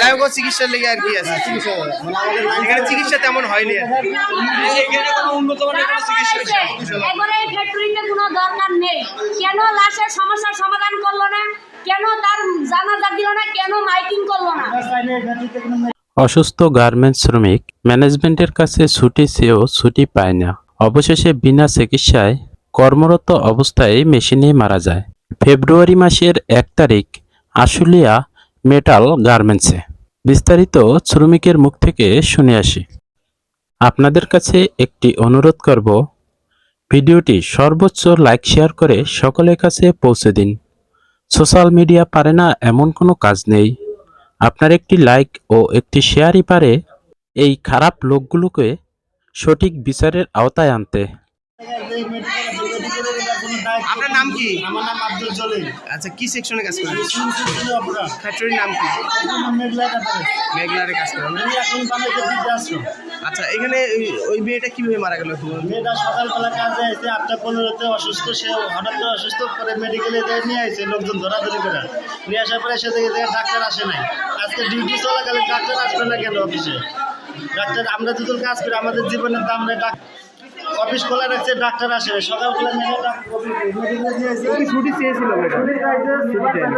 যাই হোক চিকিৎসার লেগে আর কি আছে। এখানে চিকিৎসা তেমন হয়নি কোনো দরকার নেই। লাশের সমস্যার সমাধান করল না? কেন তার জানাজা দিল না? কেন মাইকিং করল না? অসুস্থ গার্মেন্টস শ্রমিক ম্যানেজমেন্টের কাছে ছুটি চেয়েও ছুটি পায় না। অবশেষে বিনা চিকিৎসায় কর্মরত অবস্থায় মেশিনে মারা যায়। ফেব্রুয়ারি মাসের এক তারিখ আশুলিয়া মেটাল গার্মেন্টসে বিস্তারিত শ্রমিকের মুখ থেকে শুনে আসি। আপনাদের কাছে একটি অনুরোধ করব, ভিডিওটি সর্বোচ্চ লাইক, শেয়ার করে সকলের কাছে পৌঁছে দিন। সোশ্যাল মিডিয়া পারে না এমন কোনো কাজ নেই। আপনার একটি লাইক ও একটি শেয়ারই পারে এই খারাপ লোকগুলোকে সঠিক বিচারের আওতায় আনতে। আপনার নাম কি? আমার নাম আব্দুল জলিল। আচ্ছা কি সেকশনে কাজ করেন? ফ্যাক্টরির নাম কি? মেঘলারে কাজ করেন। আচ্ছা এখানে ওই- মেয়েটা কীভাবে মারা গেল? মেয়েটা সকালবেলা কাজে আসছে আটটা পনেরোতে অসুস্থ সে হঠাৎ করে অসুস্থ করে মেডিকেলে নিয়ে আসছে লোকজন ধরাধরি করে। নিয়ে আসার পরে সে দেখে যে ডাক্তার আসে নাই। আজকে ডিউটি চলাকালীন ডাক্তার আসবে না কেন অফিসে ডাক্তার আমরা দুজন কাজ করি আমাদের জীবনের দাম নেই ডাক- অফিস খোলা রাখছে ডাক্তার আসে সকালবেলা ছুটি চেয়েছিল ছুটি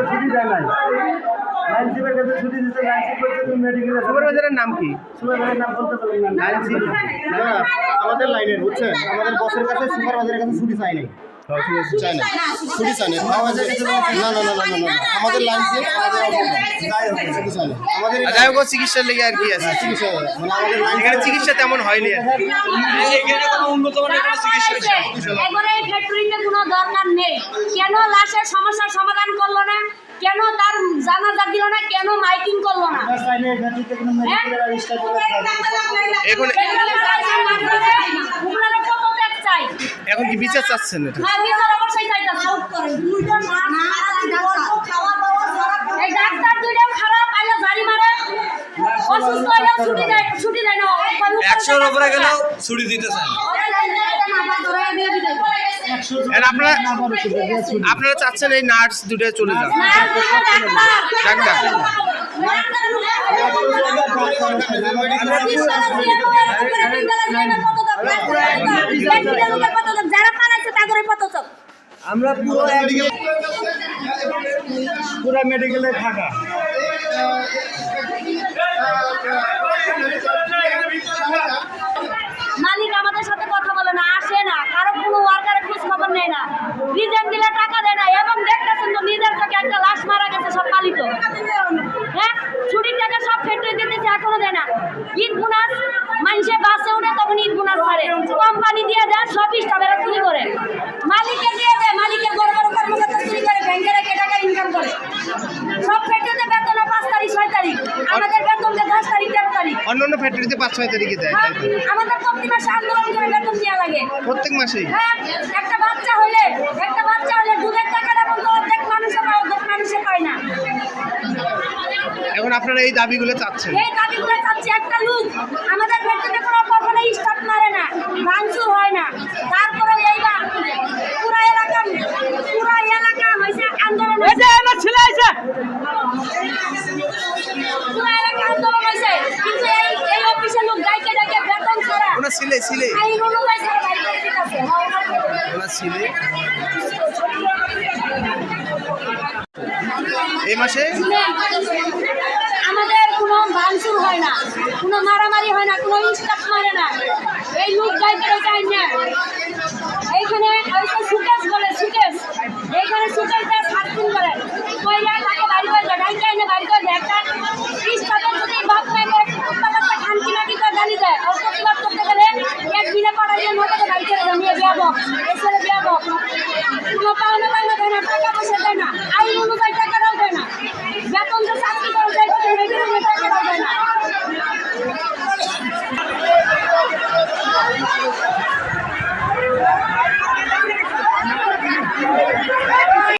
ছুটি দেয় নাই। কাছে ছুটি দিতে করছে তুমি মেডিকেলে সুপারভাইজারের নাম কি? সুপারভাইজারের নাম বলতে পারবি না লাইন আমাদের লাইনের বুঝছেন? আমাদের বসের কাছে সুপারভাইজারের কাছে ছুটি চাই নাই। চাই না ছুটি চাই না না না না না না না আমাদের লাইন চিপ আমাদের যাই হোক ছুটি চাই না আমাদের যাই হোক চিকিৎসার লেগে আর কি আছে। চিকিৎসা মানে আমাদের লাইন এখানে চিকিৎসা তেমন হয়নি এখানে কোনো উন্নত মানের কোনো চিকিৎসা এবারে এই ফ্যাক্টরিতে কোনো দরকার নেই। কেন লাশের সমস্যার সমাধান করল না? কেন তার জানাজা দিল না? কেন মাইকিং করল না? স্টাফ এখন আপনারা কত ত্যাগ চাই এখন কি বিচার চাচ্ছেন এটা হ্যাঁ বিচার অবশ্যই চাইতাছে এই ডাক্তার দুইটাও খারাপ আইলে জারি মারে অসুস্থ ছুটি দেয় ছুটি দেয় না একশোর উপরে গেলেও ছুটি দিতে চায় আপনারা আপনারা চাচ্ছেন এই নার্স দুটো চলে যান ডাক্তার আমরা পুরো পুরো মেডিকেলে থাকা। মালিক আমাদের সাথে কথা বলে না, আসে না। কারও কোনো ওয়ার্কারের খোঁজ খবর নেয় না। রিজেন দিলে টাকা দেয় না। বেতন পাঁচ তারিখ ছয় তারিখ। আমাদের বেতন দেয় দশ তারিখ তেরো তারিখ। অন্য অন্য ফ্যাক্টরিতে পাঁচ ছয় তারিখে দেয়। হ্যাঁ, আমাদের প্রতি মাসে আন্দোলন করে বেতন লাগে। প্রত্যেক মাসেই? হ্যাঁ একটা বাচ্চা হলে একটা বাচ্চা হলে দুধের টাকাটা বলতো অর্ধেক মানুষে পায় অর্ধেক মানুষে পায় না। এখন আপনারা এই দাবিগুলো চাচ্ছেন? এই দাবিগুলো চাচ্ছি একটা লোক আমাদের ফ্যাক্টরিতে কোনো কখনোই স্টার্ট মারে না ভাঙচুর হয় না। তারপরে এই বা পুরা এলাকা দিতেছে। সিলে। সিলে। এই মাসে? আমাদের কোনো ভাঙচুর হয় না কোনো মারামারি হয় না কোনো স্টাফ মারে না। এই লোক না 不行不行